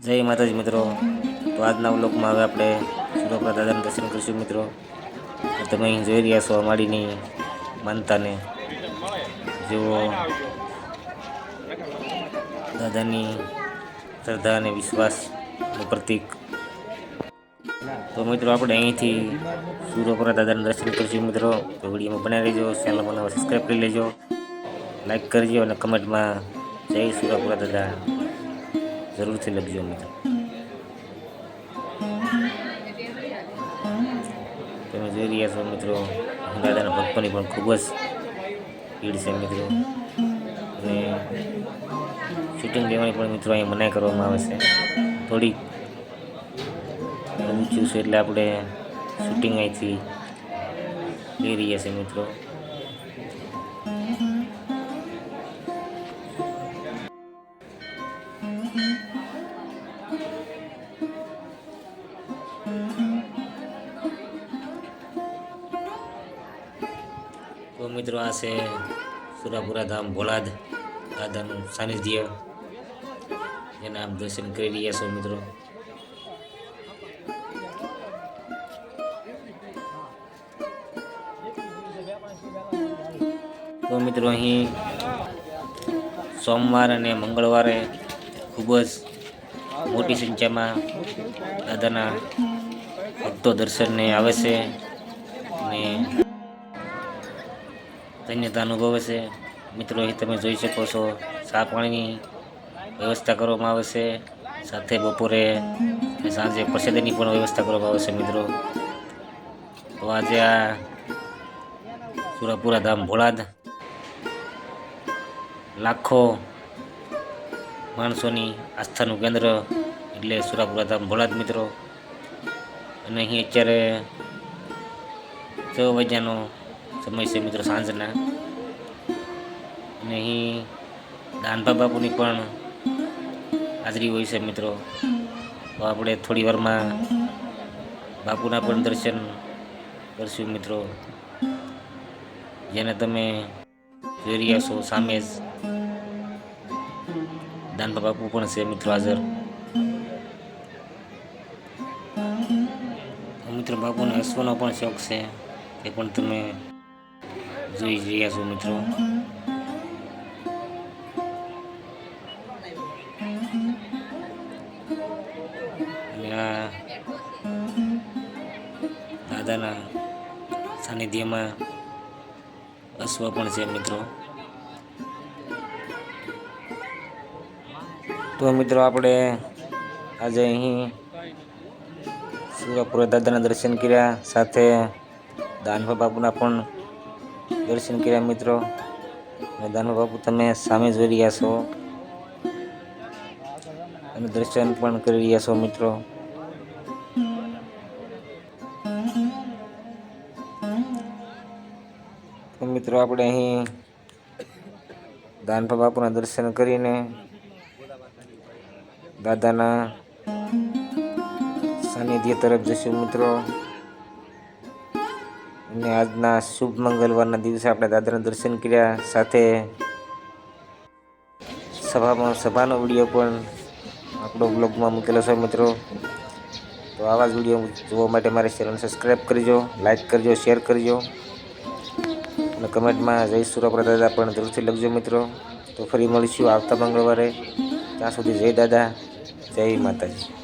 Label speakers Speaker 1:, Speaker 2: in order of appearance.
Speaker 1: જય માતાજી મિત્રો. તો આજના વ્લોગમાં હવે આપણે સુરપરા દાદાના દર્શન કરીશું મિત્રો. તમે અહીં જોઈ રહ્યા છો અમાડીની માનતાને. જેઓ દાદાની શ્રદ્ધા અને વિશ્વાસનું પ્રતીક. તો મિત્રો આપણે અહીંથી સુરપરા દાદાના દર્શન કરીશું મિત્રો. તો વિડીયોમાં બનાવી લેજો ચેનલ બનાવવા સબસ્ક્રાઈબ કરી લેજો. લાઈક કરજો અને કમેન્ટમાં જય સુરપુરા દાદા. જરૂરથી લખજો મિત્રો તમે જોઈ રહ્યા છો મિત્રો દાદાના ભક્તોની પણ ખૂબ જ ભીડ છે મિત્રો. અને શૂટિંગ લેવાની પણ મિત્રો અહીંયા મનાઈ કરવામાં આવે છે. થોડીક ઊંચું છે એટલે આપણે શૂટિંગ અહીંથી લઈ રહ્યા છીએ મિત્રો. તો મિત્રો આ છે, સુરાપુરા ધામ, ભોલાદ દાદાનું સાનિધ્ય. જેના આમ દર્શન કરી રહ્યા છો મિત્રો. તો મિત્રો અહીં સોમવાર અને મંગળવારે ખૂબ જ મોટી સંખ્યામાં દાદાના ભક્તો દર્શનને આવે છે અને ધન્યતા અનુભવે છે. મિત્રો અહીં તમે જોઈ શકો છો. ચા પાણીની વ્યવસ્થા કરવામાં આવે છે. સાથે બપોરે સાંજે પ્રસાદીની પણ વ્યવસ્થા કરવામાં આવે છે, મિત્રો. તો આજે આ સુરાપુરા ધામ ભોળાદ લાખો માણસોની આસ્થાનું કેન્દ્ર એટલે સુરાપુરા ધામ ભોળાદ, મિત્રો. અને અહીં અત્યારે છ વાગ્યાનો સમય છે મિત્રો સાંજના. અને અહીં દાનભા બાપુની પણ હાજરી હોય છે મિત્રો. તો આપણે થોડી વારમાં બાપુના પણ દર્શન કરશું મિત્રો. જેને તમે જોઈ રહ્યા છો સામે જ દાનભા બાપુ પણ છે મિત્રો હાજર. મિત્ર બાપુને હસવાનો પણ શોખ છે. એ પણ તમે જોઈ રહ્યા છો મિત્રો. દાદાના સાનિધ્યમાં અશ્વ પણ છે મિત્રો. તો મિત્રો આપણે આજે અહીં સુરાપુરા દાદાના દર્શન કર્યા સાથે દાનભા બાપુના પણ દર્શન કર્યા મિત્રો. મેદાનો બાપુ, તમે સામે જોઈ રહ્યા છો. અને દર્શન પણ કરી રહ્યા છો મિત્રો. મિત્રો, આપણે અહીં દાનભા બાપુના દર્શન કરીને દાદાના સાનિધ્ય તરફ જશું મિત્રો. અને આજના શુભ મંગળવારના દિવસે આપણે દાદાના દર્શન કર્યા. સાથે સભામાં, સભાનો વીડિયો પણ આપણો બ્લોગમાં મૂકેલો છે મિત્રો. તો આવા જ વીડિયો જોવા માટે મારી ચેનલ સબસ્ક્રાઈબ કરજો લાઇક કરજો શેર કરજો. અને કમેન્ટમાં જય સુરાપરા દાદા પણ જરૂરથી લખજો મિત્રો. તો ફરી મળીશું આવતા મંગળવારે. ત્યાં સુધી જય દાદા, જય માતાજી.